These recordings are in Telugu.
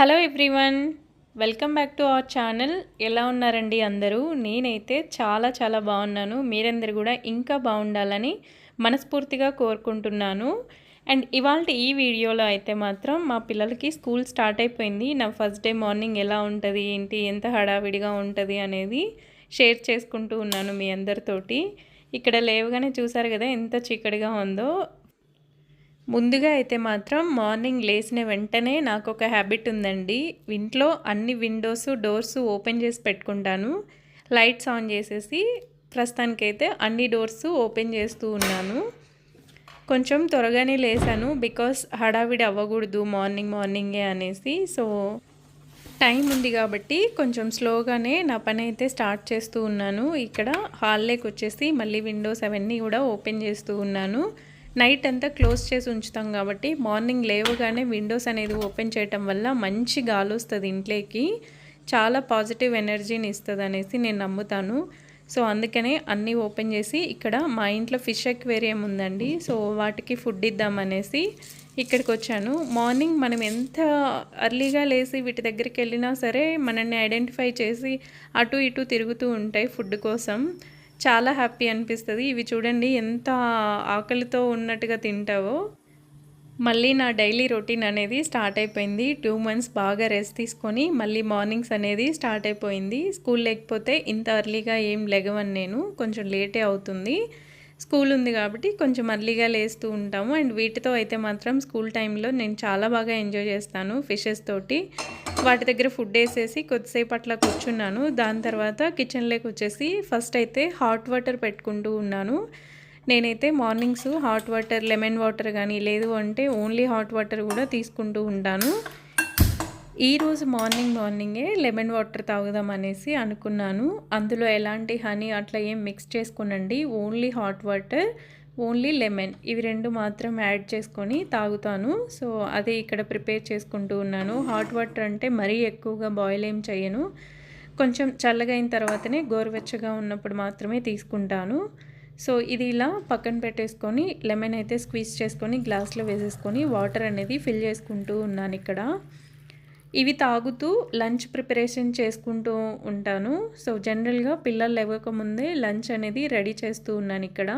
Hello everyone welcome back to our channel ఎలా ఉన్నారండి అందరూ? నేనైతే చాలా చాలా బాగున్నాను. మీరందరూ కూడా ఇంకా బాగుండాలని మనస్ఫూర్తిగా కోరుకుంటున్నాను. అండ్ ఇవాళ ఈ వీడియోలో అయితే మాత్రం మా పిల్లలకి స్కూల్ స్టార్ట్ అయిపోయింది. నా ఫస్ట్ డే మార్నింగ్ ఎలా ఉంటుంది ఏంటి ఎంత హడావిడిగా ఉంటుంది అనేది షేర్ చేసుకుంటూ ఉన్నాను మీ అందరితోటి. ఇక్కడ లేవగానే చూసారు కదా ఎంత చీకటిగా ఉందో. ముందుగా అయితే మాత్రం మార్నింగ్ లేచిన వెంటనే నాకు ఒక హ్యాబిట్ ఉందండి. ఇంట్లో అన్ని విండోస్ డోర్స్ ఓపెన్ చేసి పెట్టుకుంటాను. లైట్స్ ఆన్ చేసేసి ప్రస్తుతానికైతే అన్ని డోర్స్ ఓపెన్ చేస్తూ ఉన్నాను. కొంచెం త్వరగానే లేసాను బికాస్ హడావిడి అవ్వకూడదు మార్నింగ్ మార్నింగే అనేసి. సో టైం ఉంది కాబట్టి కొంచెం స్లోగానే నా పని అయితే స్టార్ట్ చేస్తూ ఉన్నాను. ఇక్కడ హాల్లోకి వచ్చేసి మళ్ళీ విండోస్ అవన్నీ కూడా ఓపెన్ చేస్తూ ఉన్నాను. నైట్ అంతా క్లోజ్ చేసి ఉంచుతాం కాబట్టి మార్నింగ్ లేవగానే విండోస్ అనేది ఓపెన్ చేయటం వల్ల మంచి గాలి వస్తుంది ఇంట్లోకి. చాలా పాజిటివ్ ఎనర్జీని ఇస్తుంది అనేసి నేను నమ్ముతాను. సో అందుకనే అన్నీ ఓపెన్ చేసి ఇక్కడ మా ఇంట్లో ఫిష్ ఎక్వేరియం ఉందండి. సో వాటికి ఫుడ్ ఇద్దామనేసి ఇక్కడికి వచ్చాను. మార్నింగ్ మనం ఎంత అర్లీగా లేచి వీటి దగ్గరికి వెళ్ళినా సరే మనల్ని ఐడెంటిఫై చేసి అటు ఇటు తిరుగుతూ ఉంటాయి ఫుడ్ కోసం. చాలా హ్యాపీ అనిపిస్తుంది. ఇవి చూడండి ఎంత ఆకలితో ఉన్నట్టుగా తింటావో. మళ్ళీ నా డైలీ రొటీన్ అనేది స్టార్ట్ అయిపోయింది. టూ మంత్స్ బాగా రెస్ట్ తీసుకొని మళ్ళీ మార్నింగ్స్ అనేది స్టార్ట్ అయిపోయింది. స్కూల్ లేకపోతే ఇంత అర్లీగా ఏం లెగవని నేను. కొంచెం లేటే అవుతుంది. స్కూల్ ఉంది కాబట్టి కొంచెం అర్లీగా లేస్తూ ఉంటాము. అండ్ వీటితో అయితే మాత్రం స్కూల్ టైంలో నేను చాలా బాగా ఎంజాయ్ చేస్తాను ఫిషెస్ తోటి. వాటి దగ్గర ఫుడ్ వేసేసి కొద్దిసేపు అట్లా కూర్చున్నాను. దాని తర్వాత కిచెన్లోకి వచ్చేసి ఫస్ట్ అయితే హాట్ వాటర్ పెట్టుకుంటూ ఉన్నాను. నేనైతే mornings hot water lemon water కానీ లేదు అంటే ఓన్లీ హాట్ వాటర్ కూడా తీసుకుంటూ ఉంటాను. ఈరోజు మార్నింగ్ మార్నింగే లెమన్ వాటర్ తాగుదాం అనేసి అనుకున్నాను. అందులో ఎలాంటి హనీ అట్లా ఏం mix చేసుకునండి. Only hot water only lemon ఇవి రెండు మాత్రం యాడ్ చేసుకొని తాగుతాను. సో అదే ఇక్కడ ప్రిపేర్ చేసుకుంటూ ఉన్నాను. హాట్ వాటర్ అంటే మరీ ఎక్కువగా బాయిల్ ఏం చేయను. కొంచెం చల్లగా అయిన తర్వాతనే గోరువెచ్చగా ఉన్నప్పుడు మాత్రమే తీసుకుంటాను. సో ఇది ఇలా పక్కన పెట్టేసుకొని లెమన్ అయితే స్క్వీజ్ చేసుకొని గ్లాస్లో వేసేసుకొని వాటర్ అనేది ఫిల్ చేసుకుంటూ ఉన్నాను ఇక్కడ. ఇవి తాగుతూ లంచ్ ప్రిపరేషన్ చేసుకుంటూ ఉంటాను. సో జనరల్గా పిల్లలు లేవకముందే లంచ్ అనేది రెడీ చేస్తూ ఉన్నాను ఇక్కడ.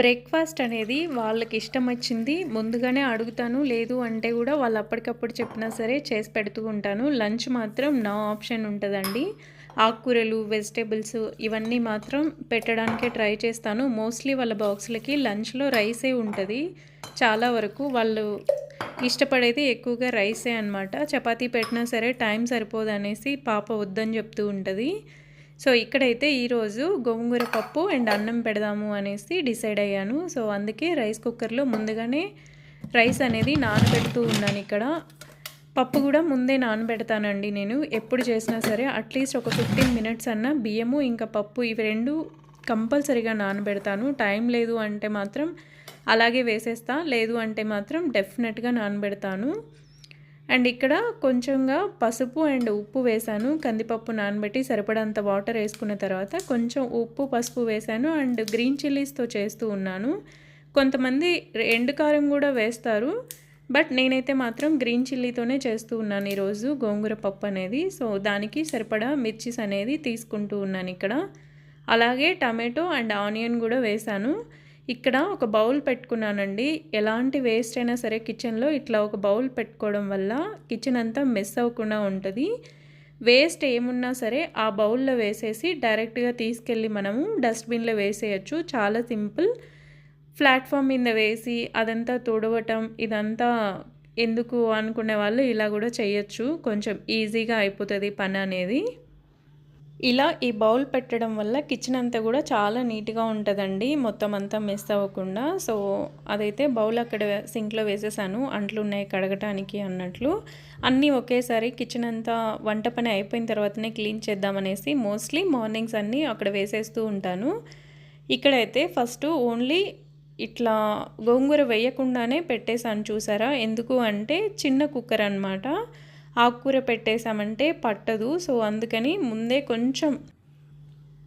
బ్రేక్ఫాస్ట్ అనేది వాళ్ళకి ఇష్టం వచ్చింది ముందుగానే అడుగుతాను లేదు అంటే కూడా వాళ్ళు అప్పటికప్పుడు చెప్పినా సరే చేసి పెడుతూ ఉంటాను. లంచ్ మాత్రం నా ఆప్షన్ ఉంటుందండి. ఆకుకూరలు వెజిటేబుల్స్ ఇవన్నీ మాత్రం పెట్టడానికే ట్రై చేస్తాను. మోస్ట్లీ వాళ్ళ బాక్స్లకి లంచ్లో రైసే ఉంటుంది. చాలా వరకు వాళ్ళు ఇష్టపడేది ఎక్కువగా రైసే అనమాట చపాతీ పెట్టినా సరే టైం సరిపోదు అనేసి పాప వద్దని చెప్తూ ఉంటుంది. సో ఇక్కడైతే ఈరోజు గోంగూర పప్పు అండ్ అన్నం పెడదాము అనేసి డిసైడ్ అయ్యాను. సో అందుకే రైస్ కుక్కర్లో ముందుగానే రైస్ అనేది నానబెడుతూ ఉన్నాను ఇక్కడ. పప్పు కూడా ముందే నానబెడతానండి నేను. ఎప్పుడు చేసినా సరే అట్లీస్ట్ ఒక ఫిఫ్టీన్ మినిట్స్ అన్న బియ్యము ఇంకా పప్పు ఇవి రెండు కంపల్సరీగా నానబెడతాను. టైం లేదు అంటే మాత్రం అలాగే వేసేస్తా లేదు అంటే మాత్రం డెఫినెట్గా నానబెడతాను. అండ్ ఇక్కడ కొంచెంగా పసుపు అండ్ ఉప్పు వేసాను కందిపప్పు నానబెట్టి సరిపడంత వాటర్ వేసుకున్న తర్వాత కొంచెం ఉప్పు పసుపు వేసాను అండ్ గ్రీన్ చిల్లీస్తో చేస్తూ ఉన్నాను. కొంతమంది ఎండు కారం కూడా వేస్తారు. బట్ నేనైతే మాత్రం గ్రీన్ చిల్లీతోనే చేస్తూ ఉన్నాను ఈరోజు గోంగూర పప్పు అనేది. సో దానికి సరిపడా మిర్చిస్ అనేది తీసుకుంటూ ఉన్నాను ఇక్కడ. అలాగే టమాటో అండ్ ఆనియన్ కూడా వేసాను ఇక్కడ ఒక బౌల్ పెట్టుకున్నానండి. ఎలాంటి వేస్ట్ అయినా సరే కిచెన్లో ఇట్లా ఒక బౌల్ పెట్టుకోవడం వల్ల కిచెన్ అంతా మిస్ అవ్వకుండా ఉంటుంది. వేస్ట్ ఏమున్నా సరే ఆ బౌల్లో వేసేసి డైరెక్ట్గా తీసుకెళ్ళి మనము డస్ట్బిన్లో వేసేయచ్చు. చాలా సింపుల్. ప్లాట్ఫామ్ మీద వేసి అదంతా తుడవటం ఇదంతా ఎందుకు అనుకునే వాళ్ళు ఇలా కూడా చేయొచ్చు. కొంచెం ఈజీగా అయిపోతుంది పని అనేది. ఇలా ఈ బౌల్ పెట్టడం వల్ల కిచెన్ అంతా కూడా చాలా నీట్గా ఉంటుందండి. మొత్తం అంతా మిస్ అవ్వకుండా. సో అదైతే బౌల్ అక్కడ సింక్లో వేసేసాను. అంట్లు ఉన్నాయి కడగటానికి అన్నట్లు. అన్నీ ఒకేసారి కిచెన్ అంతా వంట పని అయిపోయిన తర్వాతనే క్లీన్ చేద్దామనేసి మోస్ట్లీ మార్నింగ్స్ అన్నీ అక్కడ వేసేస్తూ ఉంటాను. ఇక్కడైతే ఫస్ట్ ఓన్లీ ఇట్లా గోంగూర వేయకుండానే పెట్టేశాను చూసారా? ఎందుకు అంటే చిన్న కుక్కర్ అనమాట ఆకుకూర పెట్టేశామంటే పట్టదు. సో అందుకని ముందే కొంచెం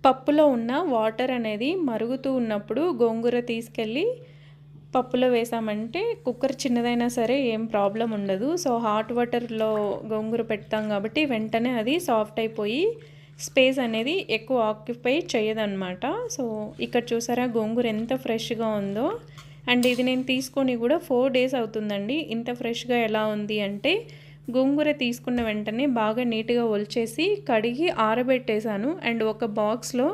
పప్పులో ఉన్న వాటర్ అనేది మరుగుతూ ఉన్నప్పుడు గోంగూర తీసుకెళ్ళి పప్పులో వేసామంటే కుక్కర్ చిన్నదైనా సరే ఏం ప్రాబ్లం ఉండదు. సో హాట్ వాటర్లో గోంగూర పెడతాం కాబట్టి వెంటనే అది సాఫ్ట్ అయిపోయి స్పేస్ అనేది ఎక్కువ ఆక్యుపై చేయదన్నమాట. సో ఇక్కడ చూసారా గోంగూర ఎంత ఫ్రెష్గా ఉందో. అండ్ ఇది నేను తీసుకొని కూడా ఫోర్ డేస్ అవుతుందండి. ఇంత ఫ్రెష్గా ఎలా ఉంది అంటే గోంగూర తీసుకున్న వెంటనే బాగా నీట్గా ఒలిచేసి కడిగి ఆరబెట్టేశాను. అండ్ ఒక బాక్స్లో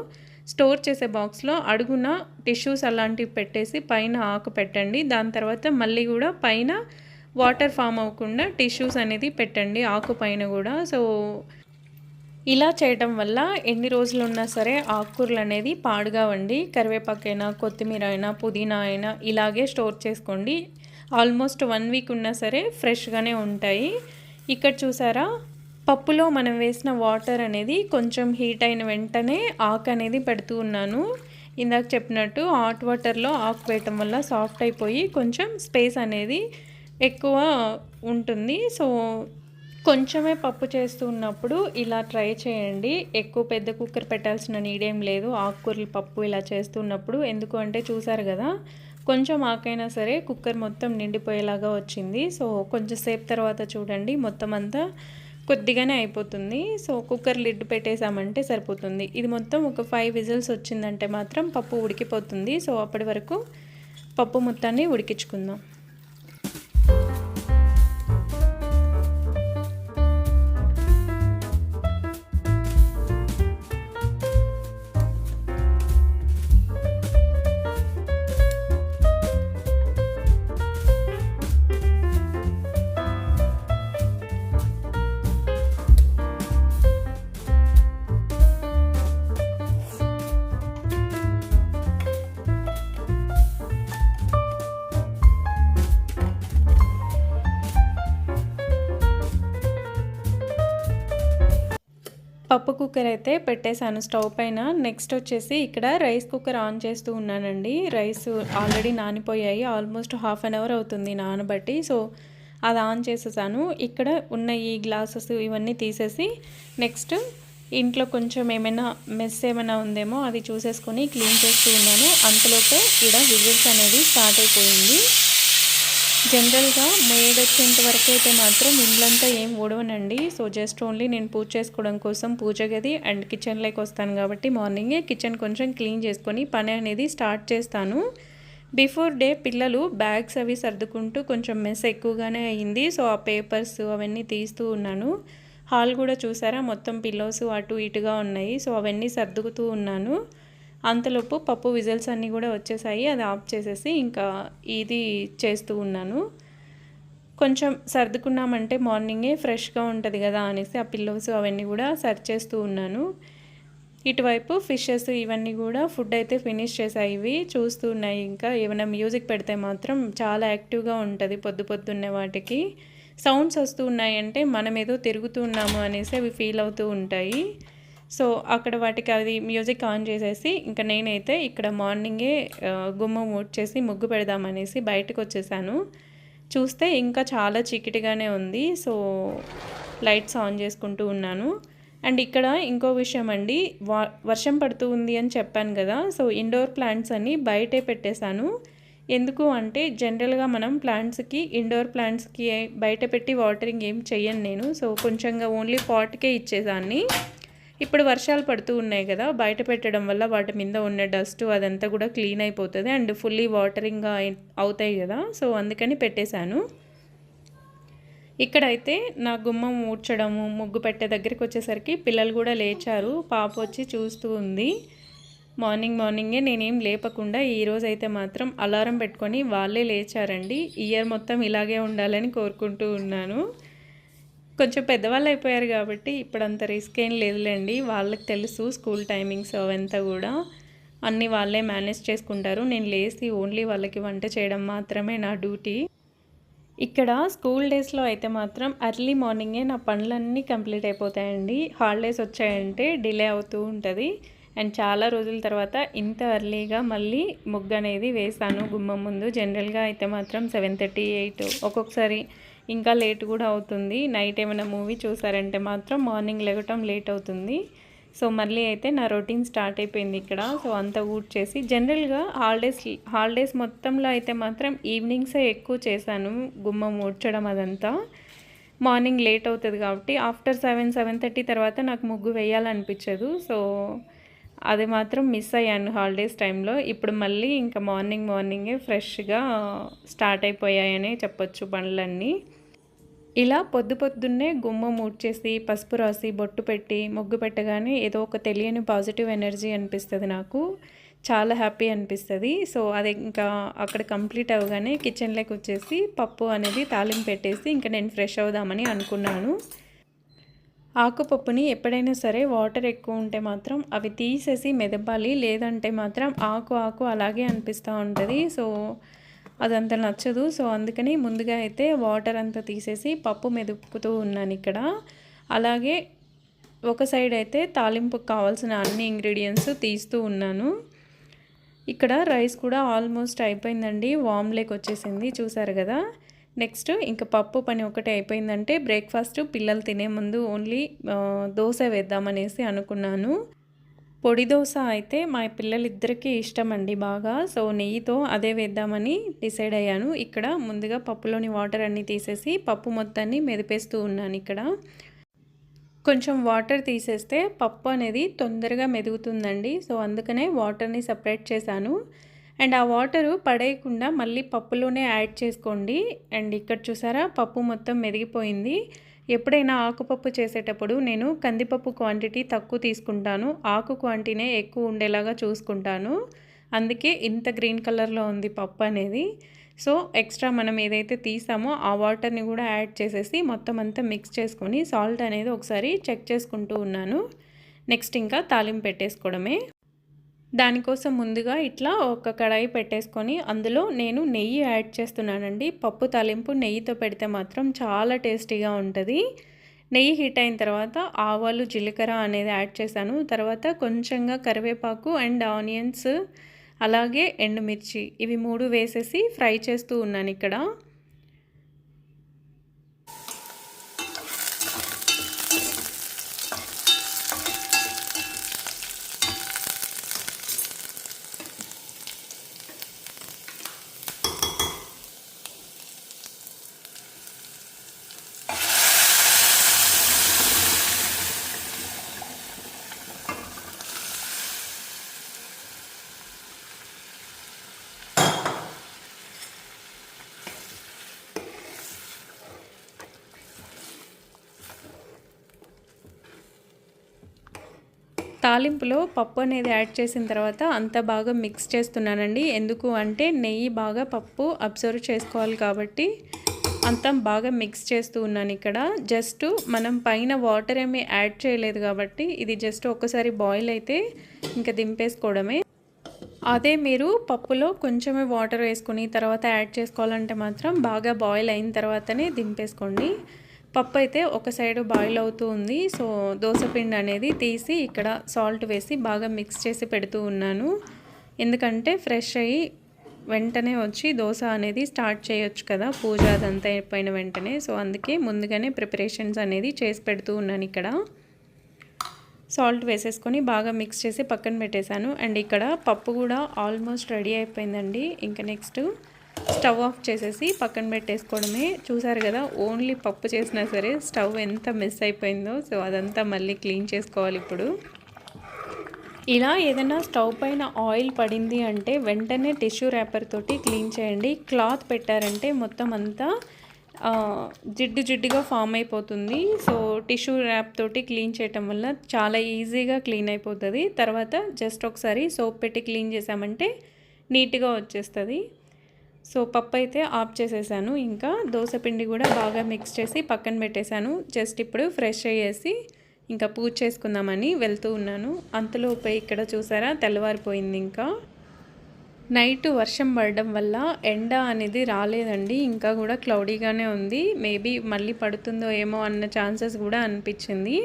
స్టోర్ చేసే బాక్స్లో అడుగున టిష్యూస్ అలాంటివి పెట్టేసి పైన ఆకు పెట్టండి. దాని తర్వాత మళ్ళీ కూడా పైన వాటర్ ఫామ్ అవ్వకుండా టిష్యూస్ అనేది పెట్టండి ఆకు పైన కూడా. సో ఇలా చేయటం వల్ల ఎన్ని రోజులు ఉన్నా సరే ఆకుకూరలు అనేది పాడుగా వండి కరివేపాకైనా కొత్తిమీర అయినా పుదీనా అయినా ఇలాగే స్టోర్ చేసుకోండి. ఆల్మోస్ట్ వన్ వీక్ ఉన్నా సరే ఫ్రెష్గానే ఉంటాయి. ఇక్కడ చూసారా? పప్పులో మనం వేసిన వాటర్ అనేది కొంచెం హీట్ అయిన వెంటనే ఆకు అనేది పెడుతూ ఉన్నాను. ఇందాక చెప్పినట్టు హాట్ వాటర్లో ఆకు వేయటం వల్ల సాఫ్ట్ అయిపోయి కొంచెం స్పేస్ అనేది ఎక్కువ ఉంటుంది. సో కొంచెమే పప్పు చేస్తూ ఉన్నప్పుడు ఇలా ట్రై చేయండి. ఎక్కువ పెద్ద కుక్కర్ పెట్టాల్సిన నీడేం లేదు. ఆకుకూరలు పప్పు ఇలా చేస్తున్నప్పుడు. ఎందుకు అంటే చూసారు కదా కొంచెం ఆకైనా సరే కుక్కర్ మొత్తం నిండిపోయేలాగా వచ్చింది. సో కొంచెం సేపు తర్వాత చూడండి. మొత్తం అంతా కొద్దిగానే అయిపోతుంది. సో కుక్కర్ లిడ్ పెట్టేసామంటే సరిపోతుంది. ఇది మొత్తం ఒక ఫైవ్ విజిల్స్ వచ్చిందంటే మాత్రం పప్పు ఉడికిపోతుంది. సో అప్పటి వరకు పప్పు మొత్తాన్ని ఉడికించుకుందాం. పప్పు కుక్కర్ అయితే పెట్టేశాను స్టవ్ పైన. నెక్స్ట్ వచ్చేసి ఇక్కడ రైస్ కుక్కర్ ఆన్ చేస్తూ ఉన్నానండి. రైస్ ఆల్రెడీ నానిపోయాయి. ఆల్మోస్ట్ హాఫ్ అన్ అవర్ అవుతుంది నానబట్టి. సో అది ఆన్ చేసేసాను. ఇక్కడ ఉన్న ఈ గ్లాసెస్ ఇవన్నీ తీసేసి నెక్స్ట్ ఇంట్లో కొంచెం ఏమైనా మెస్ ఏమైనా ఉందేమో అది చూసేసుకొని క్లీన్ చేస్తూ ఉన్నాను. అంతలోపే ఇక్కడ విజిల్స్ అనేది స్టార్ట్ అయిపోయింది. జనరల్గా మేడ్ వచ్చేంత వరకు అయితే మాత్రం ఇండ్లంతా ఏం ఊడవనండి. సో జస్ట్ ఓన్లీ నేను పూజ చేసుకోవడం కోసం పూజ గది అండ్ కిచెన్లోకి వస్తాను కాబట్టి మార్నింగే కిచెన్ కొంచెం క్లీన్ చేసుకొని పని అనేది స్టార్ట్ చేస్తాను. బిఫోర్ డే పిల్లలు బ్యాగ్స్ అవి సర్దుకుంటూ కొంచెం మెస్ ఎక్కువగానే అయ్యింది సో ఆ పేపర్స్ అవన్నీ తీస్తూ ఉన్నాను. హాల్ కూడా చూసారా? మొత్తం పిల్లోస్ అటు ఇటుగా ఉన్నాయి. సో అవన్నీ సర్దుకుతూ ఉన్నాను. అంతలోపు పప్పు విజిల్స్ అన్నీ కూడా వచ్చేసాయి అది ఆఫ్ చేసేసి ఇంకా ఇది చేస్తూ ఉన్నాను. కొంచెం సర్దుకున్నామంటే మార్నింగే ఫ్రెష్గా ఉంటుంది కదా అనేసి ఆ పిల్లోస్ అవన్నీ కూడా సర్చ్ చేస్తూ ఉన్నాను. ఇటువైపు ఫిషెస్ ఇవన్నీ కూడా ఫుడ్ అయితే ఫినిష్ చేసాయి ఇవి చూస్తూ ఉన్నాయి. ఇంకా ఏమైనా మ్యూజిక్ పెడితే మాత్రం చాలా యాక్టివ్గా ఉంటుంది పొద్దు పొద్దున్నే వాటికి. సౌండ్స్ వస్తూ ఉన్నాయంటే మనం ఏదో తిరుగుతూ ఉన్నాము అనేసి అవి ఫీల్ అవుతూ ఉంటాయి. సో అక్కడ వాటికి అది మ్యూజిక్ ఆన్ చేసేసి ఇంకా నేనైతే ఇక్కడ మార్నింగే గుమ్మం చేసి ముగ్గు పెడదామనేసి బయటకు వచ్చేసాను. చూస్తే ఇంకా చాలా చీకటిగానే ఉంది. సో లైట్స్ ఆన్ చేసుకుంటూ ఉన్నాను. అండ్ ఇక్కడ ఇంకో విషయం అండి వర్షం పడుతూ ఉంది అని చెప్పాను కదా సో ఇండోర్ ప్లాంట్స్ అన్నీ బయటే పెట్టేశాను. ఎందుకు అంటే జనరల్గా మనం ప్లాంట్స్కి ఇండోర్ ప్లాంట్స్కి బయట పెట్టి వాటరింగ్ ఏం చెయ్యను నేను. సో కొంచెంగా ఓన్లీ పాట్కే ఇచ్చేదాన్ని. ఇప్పుడు వర్షాలు పడుతూ ఉన్నాయి కదా బయట పెట్టడం వల్ల వాటి మీద ఉన్న డస్ట్ అదంతా కూడా క్లీన్ అయిపోతుంది అండ్ ఫుల్లీ వాటరింగ్ అవుతాయి కదా సో అందుకని పెట్టేశాను. ఇక్కడైతే నా గుమ్మం ఊడ్చడము ముగ్గు పెట్టే దగ్గరికి వచ్చేసరికి పిల్లలు కూడా లేచారు పాప వచ్చి చూస్తూ ఉంది. మార్నింగ్ మార్నింగే నేనేం లేపకుండా ఈరోజు అయితే మాత్రం అలారం పెట్టుకొని వాళ్ళే లేచారండి. ఇయర్ మొత్తం ఇలాగే ఉండాలని కోరుకుంటూ ఉన్నాను. కొంచెం పెద్దవాళ్ళు అయిపోయారు కాబట్టి ఇప్పుడు అంత రిస్క్ ఏం లేదులేండి. వాళ్ళకి తెలుసు స్కూల్ టైమింగ్స్ అవంతా కూడా. అన్నీ వాళ్ళే మేనేజ్ చేసుకుంటారు. నేను లేచి ఓన్లీ వాళ్ళకి వంట చేయడం మాత్రమే నా డ్యూటీ. ఇక్కడ స్కూల్ డేస్లో అయితే మాత్రం అర్లీ మార్నింగే నా పనులన్నీ కంప్లీట్ అయిపోతాయండి. హాలిడేస్ వచ్చాయంటే డిలే అవుతూ ఉంటుంది. అండ్ చాలా రోజుల తర్వాత ఇంత అర్లీగా మళ్ళీ ముగ్గు అనేది వేసాను గుమ్మం ముందు. జనరల్గా అయితే మాత్రం సెవెన్ థర్టీ ఎయిట్ ఒక్కొక్కసారి ఇంకా లేట్ కూడా అవుతుంది. నైట్ ఏమైనా మూవీ చూసారంటే మాత్రం మార్నింగ్ లేవటం లేట్ అవుతుంది. సో మళ్ళీ అయితే నా రొటీన్ స్టార్ట్ అయిపోయింది ఇక్కడ. సో అంతా ఊడ్ చేసి జనరల్గా హాలిడేస్ హాలిడేస్ మొత్తంలో అయితే మాత్రం ఈవినింగ్సే ఎక్కువ చేశాను. గుమ్మం ఊడ్చడం అదంతా. మార్నింగ్ లేట్ అవుతుంది కాబట్టి ఆఫ్టర్ సెవెన్ సెవెన్ థర్టీ తర్వాత నాకు ముగ్గు వేయాలనిపించదు. సో అది మాత్రం మిస్ అయ్యాను హాలిడేస్ టైంలో ఇప్పుడు మళ్ళీ ఇంకా మార్నింగ్ మార్నింగే ఫ్రెష్గా స్టార్ట్ అయిపోయాయనే చెప్పొచ్చు బండ్లన్నీ. ఇలా పొద్దు పొద్దున్నే గుమ్మం మూడ్చేసి పసుపు రాసి బొట్టు పెట్టి ముగ్గు పెట్టగానే ఏదో ఒక తెలియని పాజిటివ్ ఎనర్జీ అనిపిస్తుంది నాకు. చాలా హ్యాపీ అనిపిస్తుంది. సో అది ఇంకా అక్కడ కంప్లీట్ అవ్వగానే కిచెన్లోకి వచ్చేసి పప్పు అనేది తాలింపు పెట్టేసి ఇంకా నేను ఫ్రెష్ అవుదామని అనుకున్నాను. ఆకుపప్పుని ఎప్పుడైనా సరే వాటర్ ఎక్కువ ఉంటే మాత్రం అవి తీసేసి మెదపాలి లేదంటే మాత్రం ఆకు ఆకు అలాగే అనిపిస్తూ ఉంటుంది. సో అదంత నచ్చదు. సో అందుకని ముందుగా అయితే వాటర్ అంతా తీసేసి పప్పు మెదుపుతూ ఉన్నాను ఇక్కడ. అలాగే ఒక సైడ్ అయితే తాలింపుకు కావాల్సిన అన్ని ఇంగ్రీడియంట్స్ తీస్తూ ఉన్నాను. ఇక్కడ రైస్ కూడా ఆల్మోస్ట్ అయిపోయిందండి. వామ్లేక్ వచ్చేసింది చూసారు కదా? నెక్స్ట్ ఇంకా పప్పు పని ఒకటి అయిపోయిందంటే బ్రేక్ఫాస్ట్ పిల్లలు తినే ముందు ఓన్లీ దోశ వేద్దామనేసి అనుకున్నాను. పొడి దోశ అయితే మా పిల్లలిద్దరికీ ఇష్టం అండి బాగా. సో నెయ్యితో అదే వేద్దామని డిసైడ్ అయ్యాను. ఇక్కడ ముందుగా పప్పులోని వాటర్ అన్నీ తీసేసి పప్పు మొత్తాన్ని మెదిపేస్తూ ఉన్నాను ఇక్కడ. కొంచెం వాటర్ తీసేస్తే పప్పు అనేది తొందరగా మెదుగుతుందండి. సో అందుకనే వాటర్ని సపరేట్ చేశాను. అండ్ ఆ వాటరు పడేయకుండా మళ్ళీ పప్పులోనే యాడ్ చేసుకోండి. అండ్ ఇక్కడ చూసారా పప్పు మొత్తం మెదిగిపోయింది. ఎప్పుడైనా ఆకుపప్పు చేసేటప్పుడు నేను కందిపప్పు క్వాంటిటీ తక్కువ తీసుకుంటాను. ఆకు క్వాంటిటీనే ఎక్కువ ఉండేలాగా చూసుకుంటాను. అందుకే ఇంత గ్రీన్ కలర్లో ఉంది పప్పు అనేది. సో ఎక్స్ట్రా మనం ఏదైతే తీసామో ఆ వాటర్ని కూడా యాడ్ చేసేసి మొత్తం అంతా మిక్స్ చేసుకొని సాల్ట్ అనేది ఒకసారి చెక్ చేసుకుంటూ ఉన్నాను. నెక్స్ట్ ఇంకా తాలింపు పెట్టేసుకోవడమే. దానికోసం ముందుగా ఇట్లా ఒక కడాయి పెట్టేసుకొని అందులో నేను నెయ్యి యాడ్ చేస్తున్నానండి. పప్పు తాలింపు నెయ్యితో పెడితే మాత్రం చాలా టేస్టీగా ఉంటుంది. నెయ్యి హీట్ అయిన తర్వాత ఆవాలు జీలకర్ర అనేది యాడ్ చేశాను. తర్వాత కొంచెంగా కరివేపాకు అండ్ ఆనియన్స్ అలాగే ఎండుమిర్చి ఇవి మూడు వేసేసి ఫ్రై చేస్తూ ఉన్నాను ఇక్కడ. తాలింపులో పప్పు అనేది యాడ్ చేసిన తర్వాత అంత బాగా మిక్స్ చేస్తున్నానండి. ఎందుకు అంటే నెయ్యి బాగా పప్పు అబ్జర్వ్ చేసుకోవాలి కాబట్టి అంతా బాగా మిక్స్ చేస్తూ ఉన్నాను ఇక్కడ. జస్ట్ మనం పైన వాటర్ ఏమీ యాడ్ చేయలేదు కాబట్టి ఇది జస్ట్ ఒకసారి బాయిల్ అయితే ఇంకా దింపేసుకోవడమే. అదే మీరు పప్పులో కొంచెమే వాటర్ వేసుకుని తర్వాత యాడ్ చేసుకోవాలంటే మాత్రం బాగా బాయిల్ అయిన తర్వాతనే దింపేసుకోండి. పప్పు అయితే ఒక సైడ్ బాయిల్ అవుతూ ఉంది. సో దోశపిండి అనేది తీసి ఇక్కడ సాల్ట్ వేసి బాగా మిక్స్ చేసి పెడుతూ ఉన్నాను. ఎందుకంటే ఫ్రెష్ అయ్యి వెంటనే వచ్చి దోశ అనేది స్టార్ట్ చేయొచ్చు కదా పూజ అదంతా అయిపోయిన వెంటనే. సో అందుకే ముందుగానే ప్రిపరేషన్స్ అనేది చేసి పెడుతూ ఉన్నాను ఇక్కడ. సాల్ట్ వేసేసుకొని బాగా మిక్స్ చేసి పక్కన పెట్టేశాను. అండ్ ఇక్కడ పప్పు కూడా ఆల్మోస్ట్ రెడీ అయిపోయిందండి. ఇంకా నెక్స్ట్ స్టవ్ ఆఫ్ చేసేసి పక్కన పెట్టేసుకోవడమే. చూసారు కదా ఓన్లీ పప్పు చేసినా సరే స్టవ్ ఎంత మిస్ అయిపోయిందో. సో అదంతా మళ్ళీ క్లీన్ చేసుకోవాలి ఇప్పుడు. ఇలా ఏదైనా స్టవ్ పైన ఆయిల్ పడింది అంటే వెంటనే టిష్యూ ర్యాపర్ తోటి క్లీన్ చేయండి. క్లాత్ పెట్టారంటే మొత్తం అంతా జిడ్డు జిడ్డుగా ఫామ్ అయిపోతుంది. సో టిష్యూ ర్యాప్ తోటి క్లీన్ చేయటం వల్ల చాలా ఈజీగా క్లీన్ అయిపోతుంది. తర్వాత జస్ట్ ఒకసారి సోప్ పెట్టి క్లీన్ చేసామంటే నీట్గా వచ్చేస్తుంది. సో పప్పు అయితే ఆఫ్ చేసేసాను. ఇంకా దోశ పిండి కూడా బాగా మిక్స్ చేసి పక్కన పెట్టేశాను. జస్ట్ ఇప్పుడు ఫ్రెష్ అయ్యేసి ఇంకా పూజ చేసుకుందామని వెళ్తూ ఉన్నాను. అంతలోపే ఇక్కడ చూసారా? తెల్లవారిపోయింది ఇంకా. నైట్ వర్షం పడడం వల్ల ఎండ అనేది రాలేదండి. ఇంకా కూడా క్లౌడీగానే ఉంది. మేబీ మళ్ళీ పడుతుందో ఏమో అన్న ఛాన్సెస్ కూడా అనిపించింది.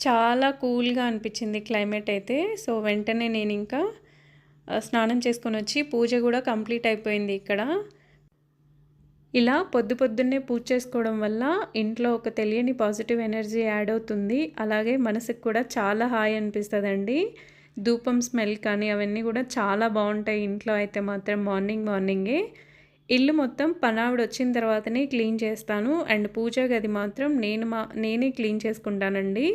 చాలా కూల్గా అనిపించింది క్లైమేట్ అయితే. సో వెంటనే నేను ఇంకా స్నానం చేసుకొని వచ్చి పూజ కూడా కంప్లీట్ అయిపోయింది ఇక్కడ. ఇలా పొద్దు పొద్దున్నే పూజ చేసుకోవడం వల్ల ఇంట్లో ఒక తెలియని పాజిటివ్ ఎనర్జీ యాడ్ అవుతుంది. అలాగే మనసుకు కూడా చాలా హాయ్ అనిపిస్తుందండి. ధూపం స్మెల్ కానీ అవన్నీ కూడా చాలా బాగుంటాయి ఇంట్లో అయితే మాత్రం మార్నింగ్ మార్నింగే. ఇల్లు మొత్తం పనావిడ వచ్చిన తర్వాతనే క్లీన్ చేస్తాను. అండ్ పూజ గది మాత్రం నేను మా నేనే క్లీన్ చేసుకుంటానండి.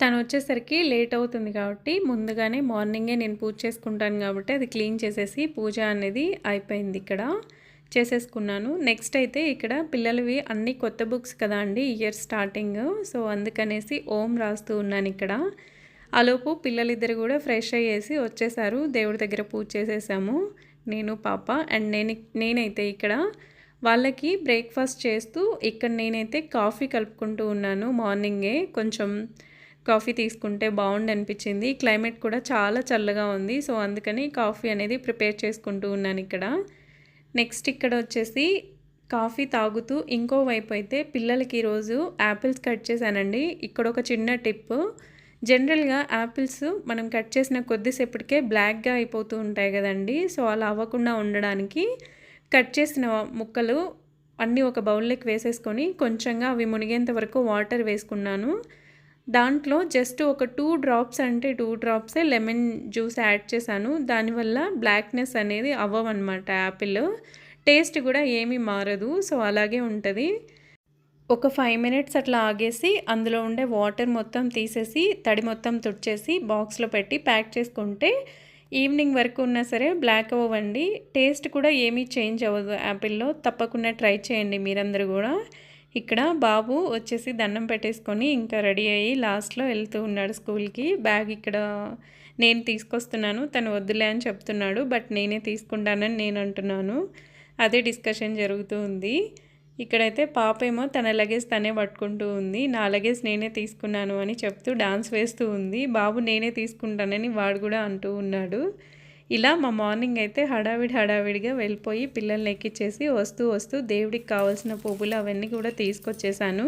తను వచ్చేసరికి లేట్ అవుతుంది కాబట్టి ముందుగానే మార్నింగే నేను పూజ చేసుకుంటాను కాబట్టి అది క్లీన్ చేసేసి పూజ అనేది అయిపోయింది ఇక్కడ. చేసేసుకున్నాను. నెక్స్ట్ అయితే ఇక్కడ పిల్లలవి అన్ని కొత్త బుక్స్ కదా అండి ఇయర్ స్టార్టింగ్. సో అందుకనేసి ఓం రాస్తూ ఉన్నాను ఇక్కడ. ఆలోపు పిల్లలిద్దరు కూడా ఫ్రెష్ అయ్యేసి వచ్చేసారు. దేవుడి దగ్గర పూజ చేసేసాము. నేను పాప అండ్ నేను నేనైతే ఇక్కడ. వాళ్ళకి బ్రేక్ఫాస్ట్ చేస్తూ ఇక్కడ నేనైతే కాఫీ కలుపుకుంటూ ఉన్నాను మార్నింగే. కొంచెం కాఫీ తీసుకుంటే బాగుండి అనిపించింది క్లైమేట్ కూడా చాలా చల్లగా ఉంది. సో అందుకని కాఫీ అనేది ప్రిపేర్ చేసుకుంటూ ఉన్నాను ఇక్కడ. నెక్స్ట్ ఇక్కడ వచ్చేసి కాఫీ తాగుతూ ఇంకో వైపు అయితే పిల్లలకి ఈరోజు యాపిల్స్ కట్ చేశానండి. ఇక్కడ ఒక చిన్న టిప్. జనరల్గా యాపిల్స్ మనం కట్ చేసిన కొద్దిసేపటికే బ్లాక్గా అయిపోతూ ఉంటాయి కదండి. సో అలా అవ్వకుండా ఉండడానికి కట్ చేసిన ముక్కలు అన్నీ ఒక బౌల్లోకి వేసేసుకొని కొంచెంగా అవి మునిగేంత వరకు వాటర్ వేసుకున్నాను. దాంట్లో జస్ట్ ఒక టూ డ్రాప్స్ అంటే టూ డ్రాప్సే లెమన్ జ్యూస్ యాడ్ చేశాను. దానివల్ల బ్లాక్నెస్ అనేది అవ్వవన్నమాట యాపిల్. టేస్ట్ కూడా ఏమీ మారదు సో అలాగే ఉంటుంది. ఒక ఫైవ్ మినిట్స్ అట్లా ఆగేసి అందులో ఉండే వాటర్ మొత్తం తీసేసి తడి మొత్తం తుడిచేసి బాక్స్లో పెట్టి ప్యాక్ చేసుకుంటే ఈవినింగ్ వరకు ఉన్నా సరే బ్లాక్ అవ్వండి టేస్ట్ కూడా ఏమీ చేంజ్ అవ్వదు యాపిల్లో. తప్పకుండా ట్రై చేయండి మీరందరూ కూడా. ఇక్కడ బాబు వచ్చేసి దండం పెట్టేసుకొని ఇంకా రెడీ అయ్యి లాస్ట్లో వెళ్తూ ఉన్నాడు స్కూల్కి. బ్యాగ్ ఇక్కడ నేను తీసుకొస్తున్నాను తను వద్దులే అని చెప్తున్నాడు బట్ నేనే తీసుకుంటానని నేను అంటున్నాను. అదే డిస్కషన్ జరుగుతూ ఉంది. ఇక్కడైతే పాప ఏమో తన లగేజ్ తనే పట్టుకుంటూ ఉంది నా లగేజ్ నేనే తీసుకున్నాను అని చెప్తూ డాన్స్ వేస్తూ ఉంది. బాబు నేనే తీసుకుంటానని వాడు కూడా అంటూ ఉన్నాడు. ఇలా మా మార్నింగ్ అయితే హడావిడి హడావిడిగా వెళ్ళిపోయి పిల్లల్ని ఎక్కిచ్చేసి వస్తూ వస్తూ దేవుడికి కావాల్సిన పువ్వులు అవన్నీ కూడా తీసుకొచ్చేసాను.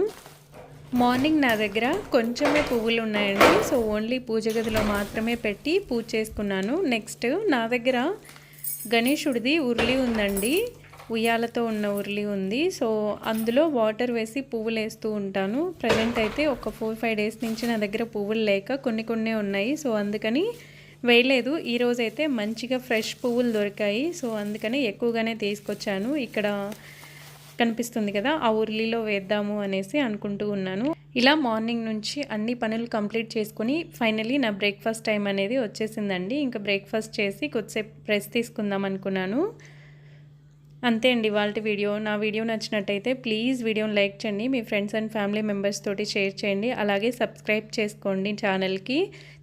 మార్నింగ్ నా దగ్గర కొంచెమే పువ్వులు ఉన్నాయండి. సో ఓన్లీ పూజ గదిలో మాత్రమే పెట్టి పూజ చేసుకున్నాను. నెక్స్ట్ నా దగ్గర గణేషుడిది ఉర్లి ఉందండి. ఉయ్యాలతో ఉన్న ఉర్లి ఉంది. సో అందులో వాటర్ వేసి పువ్వులు వేస్తూ ఉంటాను. ప్రజెంట్ అయితే ఒక ఫోర్ ఫైవ్ డేస్ నుంచి నా దగ్గర పువ్వులు లేక కొన్ని కొన్ని ఉన్నాయి. సో అందుకని వేయలేదు. ఈరోజైతే మంచిగా ఫ్రెష్ పువ్వులు దొరికాయి. సో అందుకని ఎక్కువగానే తీసుకొచ్చాను. ఇక్కడ కనిపిస్తుంది కదా ఆ ఉర్లీలో వేద్దాము అనేసి అనుకుంటూ ఉన్నాను. ఇలా మార్నింగ్ నుంచి అన్ని పనులు కంప్లీట్ చేసుకుని ఫైనలీ నా బ్రేక్ఫాస్ట్ టైం అనేది వచ్చేసిందండి. ఇంకా బ్రేక్ఫాస్ట్ చేసి కొద్దిసేపు ప్రెస్ తీసుకుందాం అనుకున్నాను. అంతే అండి వాళ్ళ వీడియో. నా వీడియో నచ్చినట్టయితే ప్లీజ్ వీడియోని లైక్ చేయండి. మీ ఫ్రెండ్స్ అండ్ ఫ్యామిలీ మెంబర్స్ తోటి షేర్ చేయండి. అలాగే సబ్స్క్రైబ్ చేసుకోండి ఛానల్కి.